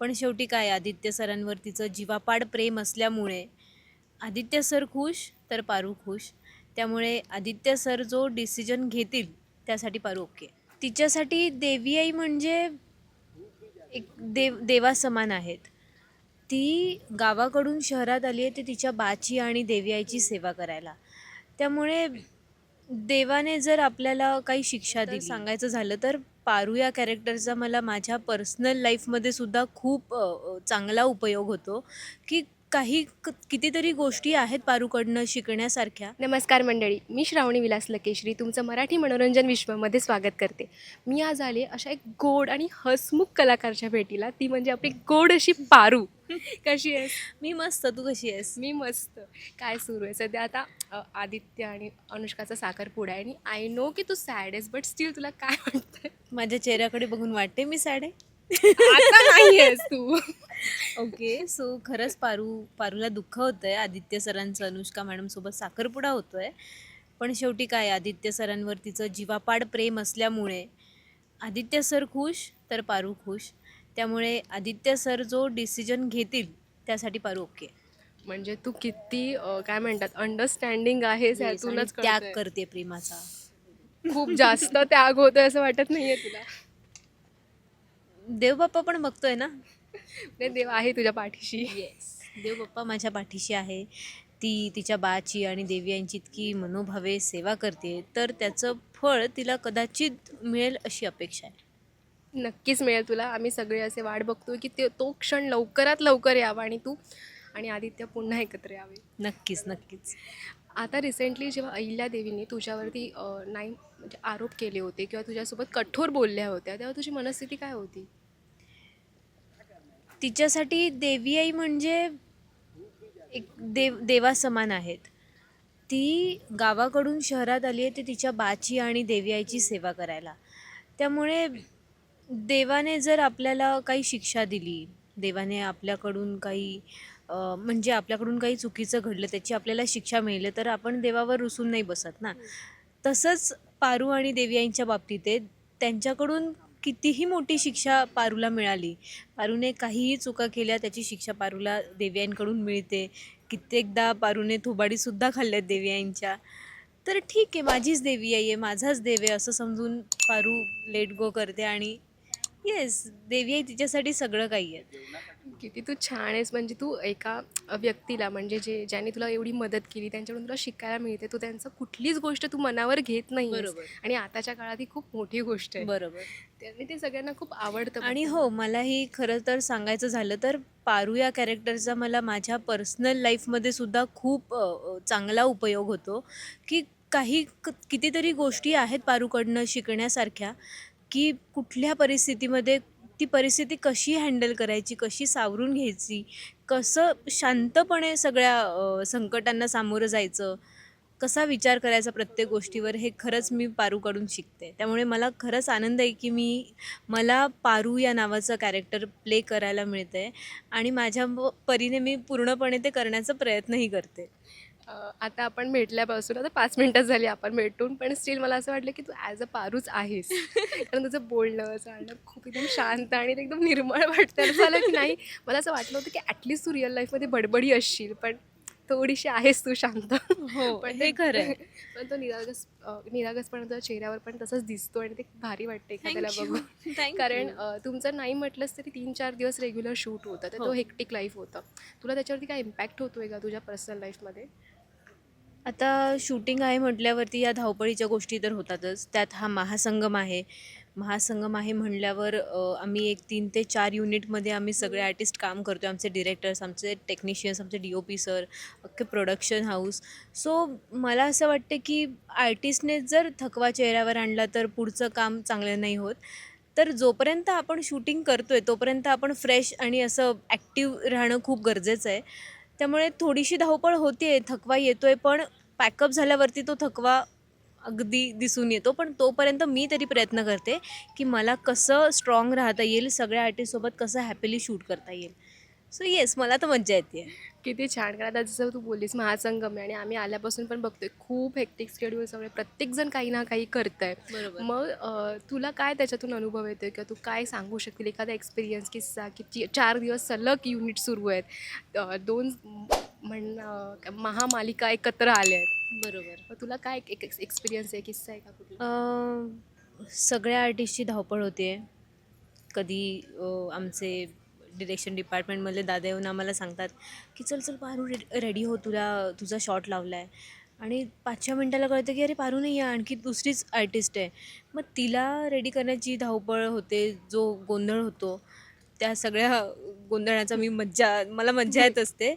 पण शेवटी काय आदित्य सरांवर तिचं जीवापाड प्रेम असल्यामुळे आदित्य सर खुश तर पारू खुश. त्यामुळे आदित्य सर जो डिसिजन घेतील त्यासाठी पारू ओके. तिच्यासाठी देवी आई म्हणजे एक देव देवासमान आहेत. ती गावाकडून शहरात आली आहे ती तिच्या बाची आणि देवी आईची सेवा करायला. त्यामुळे देवाने जर आपल्याला काही शिक्षा दिली. सांगायचं झालं तर पारू या कॅरेक्टरचा मला माझ्या पर्सनल लाईफमध्ये सुद्धा खूप चांगला उपयोग होतो. की काही क- कितीतरी गोष्टी आहेत पारूकडनं शिकण्यासारख्या. नमस्कार मंडळी मी श्रावणी विलास लकेश्री तुमचं मराठी मनोरंजन विश्वामध्ये स्वागत करते. मी आज आले अशा एक गोड आणि हसमुख कलाकारच्या भेटीला ती म्हणजे आपली गोड अशी पारू. कशी आहेस? मी मस्त. तू कशी आहेस? मी मस्त. काय सुरू आहे? सध्या आता अ, आदित्य आणि अनुष्काचा साखरपुडा आहे आणि आय नो की तू सॅड आहेस बट स्टील तुला काय वाटतंय? माझ्या चेहऱ्याकडे बघून वाटते मी सॅड आहे. आता नाही आहेस तू. ओके सो खरंच पारू पारूला दुःख होतं आहे आदित्य सरांचं अनुष्का मॅडमसोबत साखरपुडा होतो आहे पण शेवटी काय आदित्य सरांवर तिचं जीवापाड प्रेम असल्यामुळे आदित्य सर खुश तर पारू खुश. त्यामुळे आदित्य सर जो डिसिजन घेतील त्यासाठी पारू ओके. म्हणजे तू किती अ, काय म्हणतात अंडरस्टँडिंग आहेस Yes, आणि यातूनच त्याग कळतंय. करते प्रेमाचा. खूप जास्त त्याग होतोय असं वाटत नाहीये तुला. देवबाप्पा पण बघतोय ना? नाही देव आहे तुझ्या पाठीशी. येस देवबाप्पा माझ्या पाठीशी आहे. ती तिच्या बाची आणि देवी यांची इतकी मनोभावे सेवा करते तर त्याचं फळ तिला कदाचित मिळेल अशी अपेक्षा आहे. नक्कीच मिळेल तुला. आम्ही सगळे असे वाट बघतोय की ते तो क्षण लवकरात लवकर यावा आणि तू आणि आदित्य पुन्हा एकत्र यावे. नक्कीच नक्कीच. आता रिसेंटली जेव्हा अहिल्या देवीने तुझ्यावरती नाही म्हणजे आरोप केले होते किंवा तुझ्यासोबत कठोर बोलल्या होत्या तेव्हा तुझी मनस्थिती काय होती? तिच्यासाठी देवी आई म्हणजे एक देव देवासमान आहेत. ती गावाकडून शहरात आली आहे ती तिच्या बाची आणि देवी आईची सेवा करायला. त्यामुळे देवाने जर आपल्याला काही शिक्षा दिली देवाने आपल्याकडून काही म्हणजे आपल्याकडून काही चुकीचं घडलं त्याची आपल्याला शिक्षा मिळेल तर आपण देवावर रुसून नाही बसत ना. तसंच पारू आणि देवी यांच्या बाबतीत आहे त्यांच्याकडून कितीही मोठी शिक्षा पारूला मिळाली पारूने काहीही चुका केल्या त्याची शिक्षा पारूला देवयाईंकडून मिळते. कित्येकदा पारूने थोबाडीसुद्धा खाल्ल्यात देवयाईंच्या तर ठीक आहे माझीच देवी आई आहे माझाच देव आहे असं समजून पारू लेट गो करते आणि येस देवी आई तिच्यासाठी सगळं काही आहे. किती तू छान आहेस. म्हणजे तू एका व्यक्तीला म्हणजे जे ज्याने तुला एवढी मदत केली त्यांच्याकडून तुला शिकायला मिळते तू त्यांचं कुठलीच गोष्ट तू मनावर घेत नाही बरोबर. आणि आताच्या काळात ही खूप मोठी गोष्ट आहे. बरोबर. त्याने ते सगळ्यांना खूप आवडतं आणि हो मलाही खरं तर सांगायचं झालं तर पारू या कॅरेक्टरचा मला माझ्या पर्सनल लाईफमध्ये सुद्धा खूप अ, अ, चांगला उपयोग होतो. की काही क- कितीतरी गोष्टी आहेत पारूकडनं शिकण्यासारख्या की कुठल्या परिस्थितीमध्ये ती परिस्थिती कशी हँडल करायची कशी सावरून घ्यायची कसं शांतपणे सगळ्या संकटांना सामोरं जायचं कसा विचार करायचा प्रत्येक गोष्टीवर हे खरंच मी पारूकडून शिकते. त्यामुळे मला खरंच आनंद आहे की मी मला पारू या नावाचं कॅरेक्टर प्ले करायला मिळतं आहे आणि माझ्या परीने मी पूर्णपणे ते करण्याचा प्रयत्नही करते. आता आपण भेटल्यापासून आता पाच मिनटं झाली आपण भेटून पण स्टील मला असं वाटलं की तू ॲज अ पारूच आहेस. कारण तुझं बोलणं चालणं खूप एकदम शांत आणि ते एकदम निर्मळ वाटतं. झालं की नाही मला असं वाटलं होतं की ॲटलिस्ट तू रिअल लाईफमध्ये बडबडी असशील पण थोडीशी आहेस तू शांत. हो पण हे खरं आहे पण तो निरागस निरागसपणा तुझ्या चेहऱ्यावर पण तसंच दिसतो आणि ते भारी वाटते एखाद्याला बघून. कारण तुमचं नाही म्हटलंस तरी तीन चार दिवस रेग्युलर शूट होतं तर तो हो. हेक्टिक लाईफ होतं. तुला त्याच्यावरती काय इम्पॅक्ट होतोय का तुझ्या पर्सनल लाईफमध्ये आता शूटिंग आहे म्हटल्यावरती या धावपळीच्या गोष्टी तर होतातच. त्यात हा महासंगम आहे. महासंगम आहे म्हणल्यावर आम्ही एक तीन ते चार युनिटमध्ये आम्ही सगळे आर्टिस्ट काम करतो आमचे डिरेक्टर्स आमचे टेक्निशियन्स आमचे डी ओ पी सर अख्खे प्रोडक्शन हाऊस सो मला असं वाटते की आर्टिस्टने जर थकवा चेहऱ्यावर आणला तर पुढचं काम चांगलं नाही होत. तर जोपर्यंत आपण शूटिंग करतो आहे तोपर्यंत आपण फ्रेश आणि असं ॲक्टिव्ह राहणं खूप गरजेचं आहे. त्यामुळे थोडीशी धावपळ होते थकवा येतो आहे पण पॅकअप झाल्यावरती तो थकवा अगदी दिसून येतो. पण तोपर्यंत मी तरी प्रयत्न करते की मला कसं स्ट्रॉंग राहता येईल सगळ्या आर्टिस्टसोबत कसं हॅपीली शूट करता येईल. सो येस मला तर मज्जा येते किती छान. कारण आता जसं तू बोललीस महासंगम आहे आणि आम्ही आल्यापासून पण बघतोय खूप हेक्टिक स्केड्यूल सगळे. प्रत्येकजण काही ना काही करतंय. बरोबर. मग तुला काय त्याच्यातून अनुभव येतो किंवा तू काय सांगू शकतील एखादा एक्सपिरियन्स किस्सा की चार दिवस सलग युनिट सुरू आहेत. दोन म्हण महामालिका एकत्र आल्या आहेत. बरोबर. तुला काय एक एक्सपिरियन्स आहे किस्सा आहे का कुठला? सगळ्या आर्टिस्टची धावपळ होते कधी आमचे डिरेक्शन डिपार्टमेंटमधले दादा येऊन आम्हाला सांगतात की चल चल पारू रे रेडी हो तुला तुझा शॉट लावला आहे आणि पाचच्या मिनटाला कळतं की अरे पारू नाही आहे आणखी दुसरीच आर्टिस्ट आहे. मग तिला रेडी करण्याची धावपळ होते जो गोंधळ होतो त्या सगळ्या गोंधळाचा मी मज्जा मला मज्जा येत असते.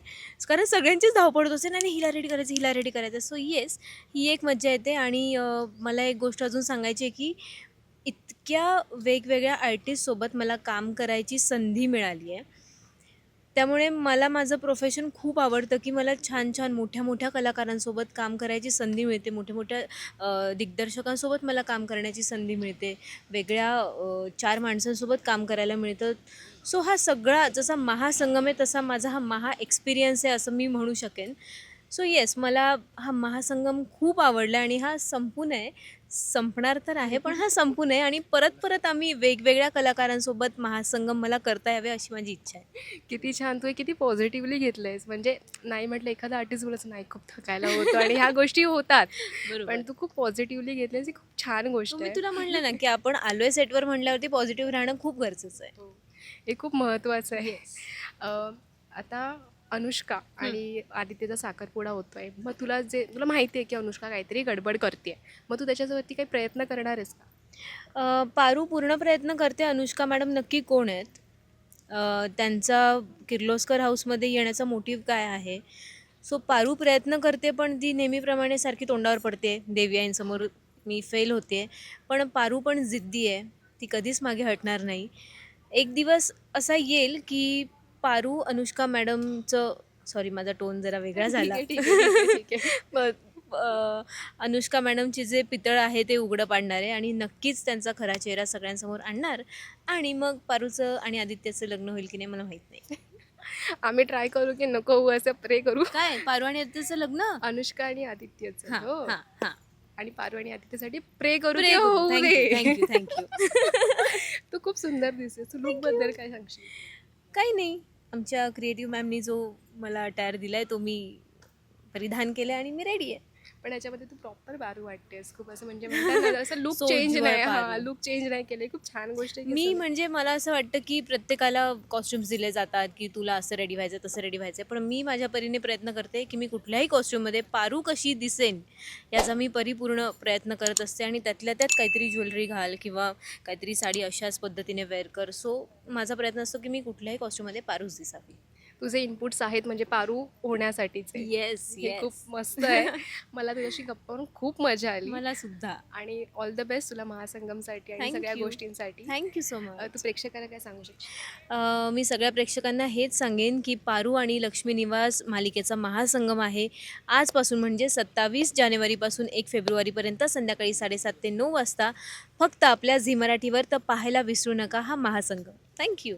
कारण सगळ्यांचीच धावपळ होत असते नाही हिला रेडी करायचं हिला रेडी करायचं. सो येस ही एक मज्जा येते. आणि मला एक गोष्ट अजून सांगायची आहे की इतक्या वेगवेगळ्या आर्टिस्टसोबत मला काम करायची संधी मिळाली आहे त्यामुळे मला माझं प्रोफेशन खूप आवडतं की मला छान छान मोठ्या मोठ्या कलाकारांसोबत काम करायची संधी मिळते. मोठ्या मोठ्या दिग्दर्शकांसोबत मला काम करण्याची संधी मिळते. वेगळ्या चार माणसांसोबत काम करायला मिळतं. सो हा सगळा जसा महासंगम आहे तसा माझा हा महा एक्सपिरियन्स आहे असं मी म्हणू शकेन. सो येस मला हा महासंगम खूप आवडला आणि हा संपून आहे. संपणार तर आहे पण हा संपून आहे आणि परत परत आम्ही वेगवेगळ्या कलाकारांसोबत महासंगम मला करता यावे अशी माझी इच्छा आहे. किती छान. तू हे किती पॉझिटिव्हली घेतलंयस. म्हणजे नाही म्हटलं एखादा आर्टिस्ट बोलत नाही खूप थकायला होतं. आणि ह्या गोष्टी होतात. पण तू खूप पॉझिटिव्हली घेतलीस ही खूप छान गोष्ट मी तुला म्हणलं ना की आपण आलोय सेटवर म्हणल्यावरती पॉझिटिव्ह राहणं खूप गरजेचं आहे. हे. खूप महत्त्वाचं आहे. आता अनुष्का आणि आदित्यचा साखरपुडा होतोय. मग तुला जे तुला माहिती आहे की अनुष्का काहीतरी गडबड करते मग तू त्याच्यावरती काही प्रयत्न करणार आहेस का? पारू पूर्ण प्रयत्न करते. अनुष्का मॅडम नक्की कोण आहेत? त्यांचा किर्लोस्कर हाऊसमध्ये येण्याचा मोटिव्ह काय आहे? सो पारू प्रयत्न करते पण ती नेहमीप्रमाणे सारखी तोंडावर पडते. देवयाईंसमोर मी फेल होते. पण पारू पण जिद्दी आहे. ती कधीच मागे हटणार नाही. एक दिवस असा येईल की पारू अनुष्का मॅडमचं सॉरी माझा टोन जरा वेगळा झाला. अनुष्का मॅडमचे जे पितळ आहे ते उघडं पाडणार आहे आणि नक्कीच त्यांचा खरा चेहरा सगळ्यांसमोर आणणार. आणि मग पारूचं आणि आदित्यचं लग्न होईल की नाही मला माहीत नाही. आम्ही ट्राय करू की नको होऊ असं प्रे करू. काय? पारू आणि आदित्यचं लग्न? अनुष्का आणि आदित्यचं हां हो. हां हां. आणि पारू आणि आदित्यसाठी प्रे करू you. तू खूप सुंदर दिसते तू लुकबद्दल काय सांगशील? काही नाही. आमच्या क्रिएटिव्ह मॅमनी जो मला अटायर आहे तो मी परिधान केलाय आणि मी रेडी आहे. पण याच्यामध्ये तू प्रॉपर बारू वाटतेस खूप असं म्हणजे असं लुक चेंज नाही. हा. लुक चेंज नाही केले. खूप छान गोष्ट मी म्हणजे मला असं वाटतं की प्रत्येकाला कॉस्ट्युम्स दिले जातात की तुला असं रेडी व्हायचं तसं रेडी व्हायचं पण मी माझ्या परीने प्रयत्न करते की मी कुठल्याही कॉस्ट्युममध्ये पारू कशी दिसेन याचा मी परिपूर्ण प्रयत्न करत असते आणि त्यातल्या त्यात काहीतरी ज्वेलरी घाल किंवा काहीतरी साडी अशाच पद्धतीने वेअर कर. सो माझा प्रयत्न असतो की मी कुठल्याही कॉस्ट्युममध्ये पारूच दिसावी. तुझे इनपुट्स आहेत म्हणजे पारू होण्यासाठीचे. येस हे खूप मस्त आहे. मला तुझ्याशी गप्पा करून खूप मजा आली. मला सुद्धा. आणि ऑल द बेस्ट तुला महासंगमसाठी आणि Thank सगळ्या you. गोष्टींसाठी. थँक्यू सो अ, मच तू प्रेक्षकाला काय सांगू अ, मी सगळ्या प्रेक्षकांना हेच सांगेन की पारू आणि लक्ष्मी निवास मालिकेचा महासंगम आहे. आजपासून म्हणजे सत्तावीस जानेवारीपासून एक फेब्रुवारीपर्यंत संध्याकाळी साडेसात ते नऊ वाजता फक्त आपल्या झी मराठीवर तर पाहायला विसरू नका हा महासंगम. थँक्यू